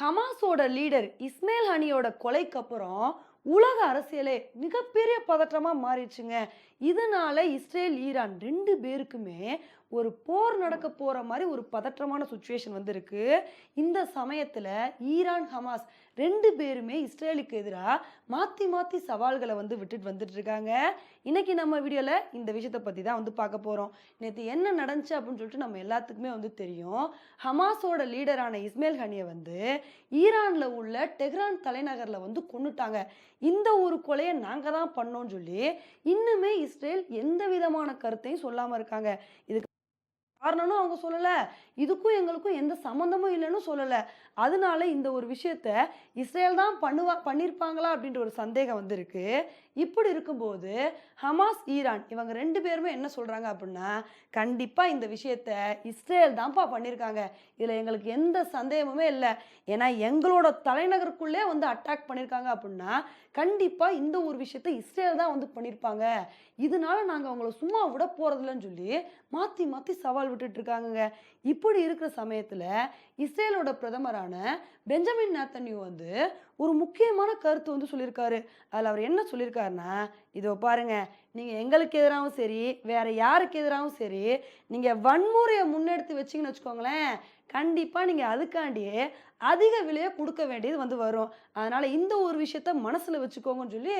ஹமாஸோட leader Ishmael ஹனியோட கொலைக்கு அப்புறம் உலக அரசியலே மிகப்பெரிய பதற்றமாக மாறிடுச்சுங்க. இதனால இஸ்ரேல் ஈரான் ரெண்டு பேருக்குமே ஒரு போர் நடக்க போகிற மாதிரி ஒரு பதற்றமான சுச்சுவேஷன் வந்திருக்கு. இந்த சமயத்தில் ஈரான் ஹமாஸ் ரெண்டு பேருமே இஸ்ரேலுக்கு எதிராக மாற்றி மாற்றி சவால்களை வந்து விட்டுட்டு வந்துட்டு இருக்காங்க. இன்னைக்கு நம்ம வீடியோவில் இந்த விஷயத்தை பற்றி தான் வந்து பார்க்க போகிறோம் நேற்று என்ன நடந்துச்சு அப்படின்னு சொல்லிட்டு நம்ம எல்லாத்துக்குமே வந்து தெரியும். ஹமாஸோட லீடரான இஸ்மேல் ஹனியை வந்து ஈரானில் உள்ள டெஹ்ரான் தலைநகரில் வந்து கொண்டுட்டாங்க இந்த ஒரு கொலையை நாங்கள் தான் பண்ணோம்னு சொல்லி இன்னுமே இஸ்ரேல் எந்த விதமான கருத்தையும் சொல்லாமல் இருக்காங்க. இதுக்கு காரணம்னு அவங்க சொல்லலை. இதுக்கும் எங்களுக்கும் எந்த சம்மந்தமும் இல்லைன்னு சொல்லலை. அதனால இந்த ஒரு விஷயத்த இஸ்ரேல் தான் பண்ணுவா பண்ணியிருப்பாங்களா அப்படின்ற ஒரு சந்தேகம் வந்திருக்கு. இப்படி இருக்கும்போது ஹமாஸ் ஈரான் இவங்க ரெண்டு பேருமே என்ன சொல்கிறாங்க அப்படின்னா கண்டிப்பாக இந்த விஷயத்த இஸ்ரேல் தான்ப்பா பண்ணியிருக்காங்க இதில் எங்களுக்கு எந்த சந்தேகமுமே இல்லை. ஏன்னா எங்களோட தலைநகருக்குள்ளே வந்து அட்டாக் பண்ணியிருக்காங்க அப்படின்னா கண்டிப்பாக இந்த ஒரு விஷயத்த இஸ்ரேல் தான் வந்து பண்ணியிருப்பாங்க இதனால நாங்கள் அவங்கள சும்மா விட போகிறதில்லன்னு சொல்லி மாற்றி மாற்றி சவால் விட்டுட்டு இருக்காங்கங்க. இப்படி இருக்கிற சமயத்தில் இஸ்ரேலோட பிரதமரான பெஞ்சமின் நேத்தன்யூ வந்து ஒரு முக்கியமான கருத்து வந்து சொல்லியிருக்காரு. அதில் அவர் என்ன சொல்லியிருக்காருன்னா இதோ பாருங்க நீங்கள் எங்களுக்கு எதிராகவும் சரி வேற யாருக்கு எதிராகவும் சரி நீங்கள் வன்முறையை முன்னெடுத்து வச்சிங்கன்னு வச்சுக்கோங்களேன் கண்டிப்பாக நீங்கள் அதுக்காண்டியே அதிக விலையை கொடுக்க வேண்டியது வந்து வரும். அதனால் இந்த ஒரு விஷயத்த மனசில் வச்சுக்கோங்கன்னு சொல்லி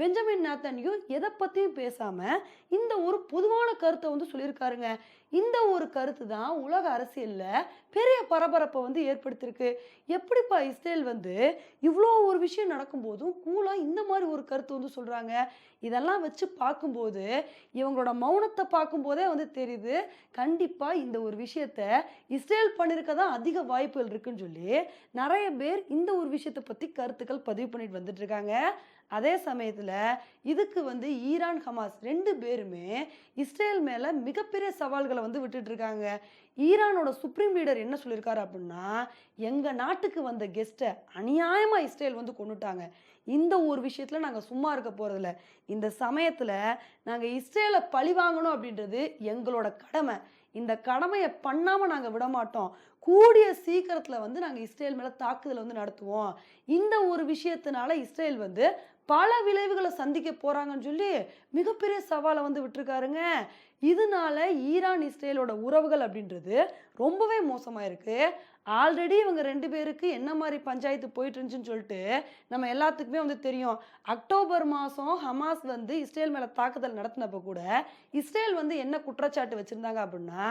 பெஞ்சமின் நேத்தன்யூ எதை பற்றியும் பேசாமல் இந்த ஒரு பொதுவான கருத்தை வந்து சொல்லியிருக்காருங்க. இந்த ஒரு கருத்து தான் உலக அரசியலில் பெரிய பரபரப்பை வந்து ஏற்படுத்தியிருக்கு. எப்படிப்பா இஸ்ரேல் வந்து இவ்வளோ ஒரு விஷயம் நடக்கும்போதும் கூலாக இந்த மாதிரி ஒரு கருத்து வந்து சொல்கிறாங்க இதெல்லாம் வச்சு பார்க்கும்போது இவங்களோட மௌனத்தை பார்க்கும்போதே வந்து தெரியுது. கண்டிப்பாக இந்த ஒரு விஷயத்த இஸ்ரேல் பண்ணியிருக்க தான் அதிக வாய்ப்புகள் இருக்குன்னு சொல்லி நிறைய பேர் இந்த ஒரு விஷயத்தை பற்றி கருத்துக்கள் பதிவு பண்ணிட்டு வந்துட்டுருக்காங்க. அதே சமயத்தில் இதுக்கு வந்து ஈரான் ஹமாஸ் ரெண்டு பேருமே இஸ்ரேல் மேலே மிகப்பெரிய சவால்களை வந்து விட்டுட்டு இருக்காங்க ஈரானோட சுப்ரீம் லீடர் என்ன சொல்லியிருக்காரு அப்படின்னா எங்கள் நாட்டுக்கு வந்த கெஸ்ட்டை அநியாயமாக இஸ்ரேல் வந்து கொண்டுட்டாங்க இந்த ஒரு விஷயத்தில் நாங்கள் சும்மா இருக்க போகிறதில்ல இந்த சமயத்தில் நாங்கள் இஸ்ரேலை பழி வாங்கணும் அப்படின்றது எங்களோட கடமை. இந்த கடமையை பண்ணாமல் நாங்கள் விட மாட்டோம் கூடிய சீக்கிரத்தில் வந்து நாங்கள் இஸ்ரேல் மேலே தாக்குதல் வந்து நடத்துவோம். இந்த ஒரு விஷயத்தினால இஸ்ரேல் வந்து பல விளைவுகளை சந்திக்க போகிறாங்கன்னு சொல்லி மிகப்பெரிய சவாலை வந்து விட்டுருக்காருங்க. இதனால ஈரான் இஸ்ரேலோட உறவுகள் அப்படின்றது ரொம்பவே மோசமாக இருக்குது ஆல்ரெடி இவங்க ரெண்டு பேருக்கு என்ன மாதிரி பஞ்சாயத்து போயிட்டு இருந்துச்சுன்னு சொல்லிட்டு நம்ம எல்லாத்துக்குமே வந்து தெரியும். அக்டோபர் மாதம் ஹமாஸ் வந்து இஸ்ரேல் மேலே தாக்குதல் நடத்தினப்போ கூட இஸ்ரேல் வந்து என்ன குற்றச்சாட்டு வச்சுருந்தாங்க அப்படின்னா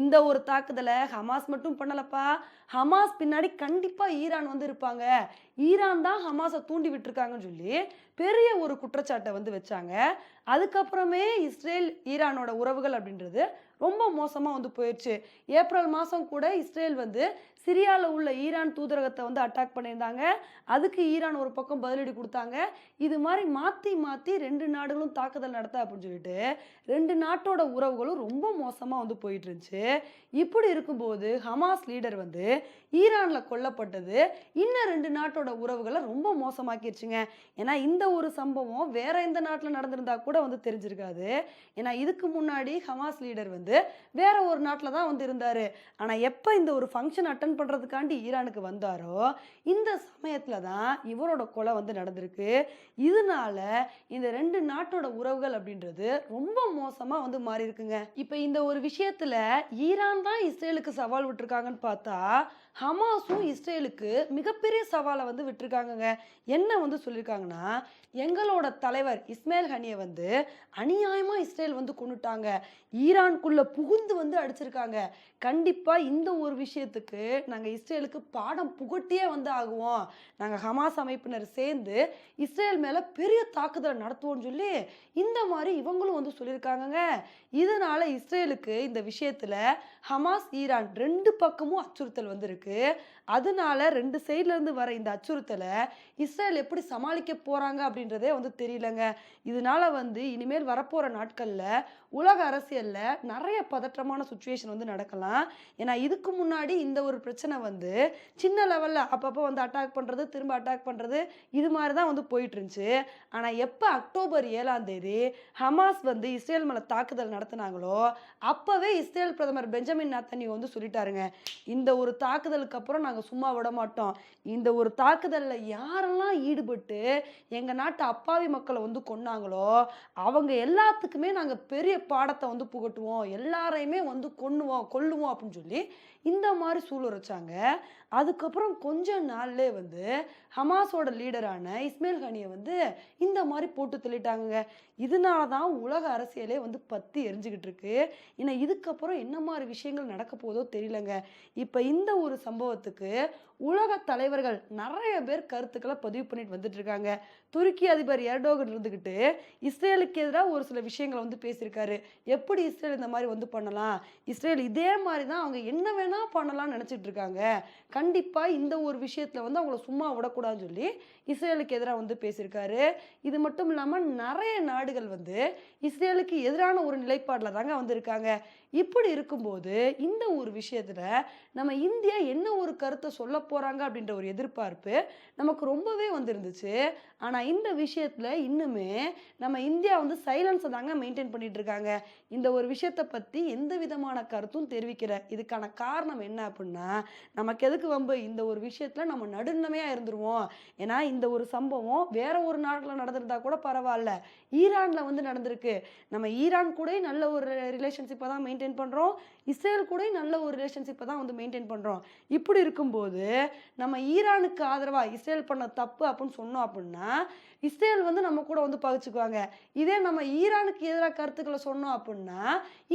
இந்த ஒரு தாக்குதலை ஹமாஸ் மட்டும் பண்ணலப்பா. ஹமாஸ் பின்னாடி கண்டிப்பாக ஈரான் வந்து இருப்பாங்க. ஈரான் தான் ஹமாஸை தூண்டி விட்டுருக்காங்கன்னு சொல்லி பெரிய ஒரு குற்றச்சாட்டை வந்து வச்சாங்க. அதுக்கப்புறமே இஸ்ரேல் ஈரானோட உறவுகள் அப்படின்றது ரொம்ப மோசமாக வந்து போயிடுச்சு ஏப்ரல் மாதம் கூட இஸ்ரேல் வந்து சிரியாவில் உள்ள ஈரான் தூதரகத்தை வந்து அட்டாக் பண்ணியிருந்தாங்க. அதுக்கு ஈரான் ஒரு பக்கம் பதிலடி கொடுத்தாங்க. இது மாதிரி மாற்றி மாற்றி ரெண்டு நாடுகளும் தாக்குதல் நடத்த அப்படின்னு சொல்லிட்டு ரெண்டு நாட்டோட உறவுகளும் ரொம்ப மோசமாக வந்து போயிட்டு இருந்துச்சு. இப்படி இருக்கும்போது ஹமாஸ் லீடர் வந்து ஈரானில் கொல்லப்பட்டது. இன்னும் ரெண்டு நாட்டோட உறவுகளை ரொம்ப மோசமாக்கிருச்சுங்க. ஏன்னா இந்த ஒரு சம்பவம் வேற எந்த நாட்டில் நடந்திருந்தா கூட வந்து தெரிஞ்சிருக்காது. ஏன்னா இதுக்கு முன்னாடி ஹமாஸ் லீடர் வந்து வேற ஒரு நாட்டில் தான் வந்து இருந்தார். ஆனால் எப்போ இந்த ஒரு ஃபங்க்ஷன் அட்டன் பண்ணுறதுக்காண்டி ஈரானுக்கு வந்தாரோ இந்த சமயத்தில் தான் இவரோட கொலை வந்து நடந்திருக்கு. இதனால இந்த ரெண்டு நாட்டோட உறவுகள் அப்படின்றது ரொம்ப மோசமாக வந்து மாறி இருக்குங்க இப்போ இந்த ஒரு விஷயத்தில் ஈரான் தான் இஸ்ரேலுக்கு சவால் விட்டுருக்காங்கன்னு பார்த்தா ஹமாஸும் இஸ்ரேலுக்கு மிகப்பெரிய சவாலை வந்து விட்டுருக்காங்கங்க. என்ன வந்து சொல்லியிருக்காங்கன்னா எங்களோட தலைவர் இஸ்மேல் ஹனியை வந்து அநியாயமாக இஸ்ரேல் வந்து கொண்டுட்டாங்க ஈரான்குள்ளே புகுந்து வந்து அடிச்சிருக்காங்க. கண்டிப்பாக இந்த ஒரு விஷயத்துக்கு நாங்கள் இஸ்ரேலுக்கு பாடம் புகட்டியே வந்து ஆகுவோம். நாங்கள் ஹமாஸ் அமைப்பினர் சேர்ந்து இஸ்ரேல் மேலே பெரிய தாக்குதலை நடத்துவோம்னு சொல்லி இந்த மாதிரி இவங்களும் வந்து சொல்லியிருக்காங்கங்க. இதனால் இஸ்ரேலுக்கு இந்த விஷயத்தில் ஹமாஸ் ஈரான் ரெண்டு பக்கமும் அச்சுறுத்தல் வந்திருக்கு. அதனால ரெண்டு சைட்லேருந்து வர இந்த அச்சுறுத்தலை இஸ்ரேல் எப்படி சமாளிக்க போகிறாங்க அப்படின்னு அப்படின்றதே வந்து தெரியலங்க. இதனால வந்து இனிமேல் வரப்போற நாட்கள்ல உலக அரசியல்ல நிறைய பதற்றமான சுச்சுவேஷன் வந்து நடக்கலாம். ஏன்னா இதுக்கு முன்னாடி இந்த ஒரு பிரச்சனை வந்து சின்ன லெவல்ல அப்பப்போ வந்து அட்டாக் பண்றது திரும்ப அட்டாக் பண்றது இது மாதிரி தான் வந்து போயிட்டு இருந்துச்சு. ஆனா எப்போ அக்டோபர் ஏழாம் தேதி ஹமாஸ் வந்து இஸ்ரேல் மேல தாக்குதல் நடத்தினாங்களோ அப்பவே இஸ்ரேல் பிரதமர் பெஞ்சமின் நாத்தனி வந்து சொல்லிட்டாருங்க. இந்த ஒரு தாக்குதலுக்கு அப்புறம் நாங்க நாங்கள் சும்மா விட மாட்டோம். இந்த ஒரு தாக்குதலில் யாரெல்லாம் ஈடுபட்டு எங்கள் நாட்டு அப்பாவி மக்களை வந்து கொன்னாங்களோ அவங்க எல்லாத்துக்குமே நாங்கள் பெரிய பாடத்தை வந்து புகட்டுவோம் எல்லாரையுமே வந்து கொன்னுவோம் கொல்லுவோம் அப்படின்னு சொல்லி இந்த மாதிரி சூளுரைச்சாங்க. அதுக்கப்புறம் கொஞ்ச நாள்லே வந்து ஹமாஸோட லீடரான இஸ்மேல் ஹனியை வந்து இந்த மாதிரி போட்டு தள்ளிட்டாங்க இதனால தான் உலக அரசியலே வந்து பற்றி எரிஞ்சுக்கிட்டு இருக்கு. ஏன்னா இதுக்கப்புறம் என்ன மாதிரி விஷயங்கள் நடக்க போதோ தெரியலங்க. இப்போ இந்த ஒரு சம்பவத்துக்கு உலக தலைவர்கள் நிறைய பேர் கருத்துக்களை பதிவு பண்ணிட்டு வந்துட்டு இருக்காங்க. துருக்கி அதிபர் எர்டோகன் இருந்துக்கிட்டு இஸ்ரேலுக்கு எதிராக ஒரு சில விஷயங்களை வந்து பேசியிருக்காரு. எப்படி இஸ்ரேல் இந்த மாதிரி வந்து பண்ணலாம்? இஸ்ரேல் இதே மாதிரி தான் அவங்க என்ன வேணா பண்ணலாம்னு நினச்சிட்டு இருக்காங்க? கண்டிப்பாக இந்த ஒரு விஷயத்தில் வந்து அவங்கள சும்மா விடக்கூடாதுன்னு சொல்லி இஸ்ரேலுக்கு எதிராக வந்து பேசியிருக்காரு. இது மட்டும் இல்லாமல் நிறைய நாடுகள் வந்து இஸ்ரேலுக்கு எதிரான ஒரு நிலைப்பாடில் தாங்க வந்திருக்காங்க. இப்படி இருக்கும்போது இந்த ஒரு விஷயத்தில் நம்ம இந்தியா என்ன ஒரு கருத்தை சொல்ல போகிறாங்க அப்படின்ற ஒரு எதிர்பார்ப்பு நமக்கு ரொம்பவே வந்திருந்துச்சு. ஆனால் இந்த விஷயத்தில் இன்னுமே நம்ம இந்தியா வந்து சைலன்ஸை தாங்க மெயின்டைன் பண்ணிட்டு இருக்காங்க. இந்த ஒரு விஷயத்தை பற்றி எந்த விதமான கருத்தும் தெரிவிக்கிற இதுக்கான காரணம் காரணம் என்ன அப்படின்னா நமக்கு எதுக்கு வம்பு? இந்த ஒரு விஷயத்தில் நம்ம நடுநிலைமையாக இருந்துருவோம். ஏன்னா இந்த ஒரு சம்பவம் வேற ஒரு நாட்டில் நடந்திருந்தா கூட பரவாயில்ல ஈரானில் வந்து நடந்திருக்கு. நம்ம ஈரான் கூட நல்ல ஒரு ரிலேஷன்ஷிப்பை தான் மெயின்டைன் பண்ணுறோம் இஸ்ரேல் கூட நல்ல ஒரு ரிலேஷன்ஷிப்பை தான் வந்து மெயின்டைன் பண்ணுறோம் இப்படி இருக்கும்போது நம்ம ஈரானுக்கு ஆதரவாக இஸ்ரேல் பண்ண தப்பு அப்படின்னு சொன்னோம் அப்படின்னா இஸ்ரேல் வந்து நம்ம கூட வந்து பகிச்சுக்குவாங்க. இதே நம்ம ஈரானுக்கு எதிராக கருத்துக்களை சொன்னோம் அப்படின்னா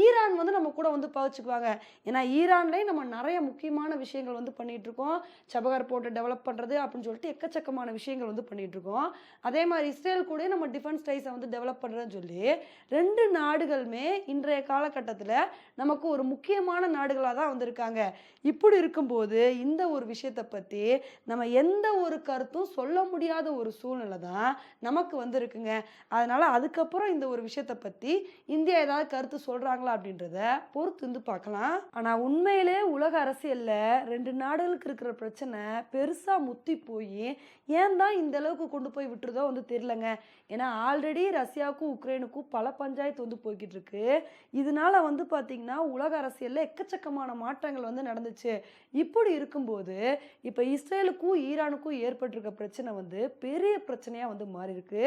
ஈரான் வந்து நம்ம கூட வந்து பகிச்சுக்குவாங்க. ஏன்னா ஈரான்லேயும் நம்ம நிறைய முக்கியமான விஷயங்கள் வந்து பண்ணிகிட்டு இருக்கோம் சபகர் போட்டு டெவலப் பண்ணுறது அப்படின்னு சொல்லிட்டு எக்கச்சக்கமான விஷயங்கள் வந்து பண்ணிகிட்ருக்கோம் இருக்கோம் அதே மாதிரி இஸ்ரேல் கூட நம்ம டிஃபென்ஸ் டைஸை வந்து டெவலப் பண்ணுறதுன்னு சொல்லி ரெண்டு நாடுகளுமே இன்றைய காலகட்டத்தில் நமக்கு ஒரு முக்கிய முக்கியமான நாடுகளாக தான் வந்திருக்காங்க. இப்படி இருக்கும்போது இந்த ஒரு விஷயத்தை பற்றி நம்ம எந்த ஒரு கருத்தும் சொல்ல முடியாத ஒரு சூழ்நிலை தான் நமக்கு வந்திருக்குங்க. அதனால் அதுக்கப்புறம் இந்த ஒரு விஷயத்தை பற்றி இந்தியா ஏதாவது கருத்து சொல்கிறாங்களா அப்படின்றத பொறுத்து வந்து பார்க்கலாம். ஆனால் உண்மையிலே உலக அரசியலில் ரெண்டு நாடுகளுக்கு இருக்கிற பிரச்சனை பெருசாக முத்தி போய் ஏன் தான் இந்த அளவுக்கு கொண்டு போய் விட்டுறதோ வந்து தெரியலங்க. ஏன்னா ஆல்ரெடி ரஷ்யாவுக்கும் உக்ரைனுக்கும் பல பஞ்சாயத்து வந்து போய்கிட்டு இருக்கு. இதனால வந்து பார்த்தீங்கன்னா உலக அரசியலில் எக்கச்சக்கமான மாற்றங்கள் வந்து நடந்துச்சு. இப்படி இருக்கும்போது இப்போ இஸ்ரேலுக்கும் ஈரானுக்கும் ஏற்பட்டிருக்க பிரச்சனை வந்து பெரிய பிரச்சனையாக வந்து மாறி இருக்கு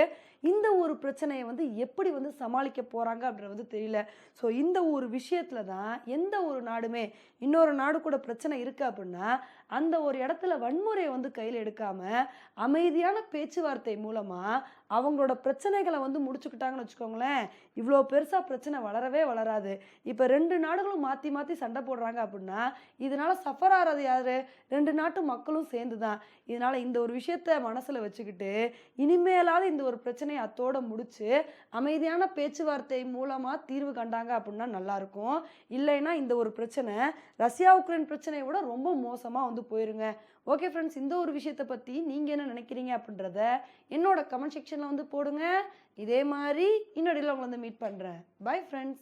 இந்த ஒரு பிரச்சனையை வந்து எப்படி வந்து சமாளிக்க போகிறாங்க அப்படின்றது வந்து தெரியல. ஸோ இந்த ஒரு விஷயத்தில் தான் எந்த ஒரு நாடுமே இன்னொரு நாடு கூட பிரச்சனை இருக்குது அப்படின்னா அந்த ஒரு இடத்துல வன்முறையை வந்து கையில் எடுக்காமல் அமைதியான பேச்சுவார்த்தை மூலமாக அவங்களோட பிரச்சனைகளை வந்து முடிச்சுக்கிட்டாங்கன்னு வச்சுக்கோங்களேன் இவ்வளோ பெருசாக பிரச்சனை வளரவே வளராது. இப்போ ரெண்டு நாடுகளும் மாற்றி மாற்றி சண்டை போடுறாங்க அப்படின்னா இதனால் சஃபர் ஆகிறது யார்? ரெண்டு நாட்டு மக்களும் சேர்ந்து தான் இதனால் இந்த ஒரு விஷயத்த மனசில் வச்சுக்கிட்டு இனிமேலாவது இந்த ஒரு பிரச்சனையை அத்தோட முடித்து அமைதியான பேச்சுவார்த்தை மூலமாக தீர்வு கண்டாங்க அப்படின்னா நல்லாயிருக்கும் இல்லைன்னா இந்த ஒரு பிரச்சனை ரஷ்யா உக்ரைன் பிரச்சனையை விட ரொம்ப மோசமாக வந்து போயிருங்க. ஓகே ஃப்ரெண்ட்ஸ் இந்த ஒரு விஷயத்தை பற்றி நீங்கள் என்ன நினைக்கிறீங்க அப்படின்றத என்னோட கமெண்ட் செக்ஷனில் வந்து போடுங்க. இதே மாதிரி இன்னொரு உங்களை வந்து மீட் பண்ணுறேன் பை ஃப்ரெண்ட்ஸ்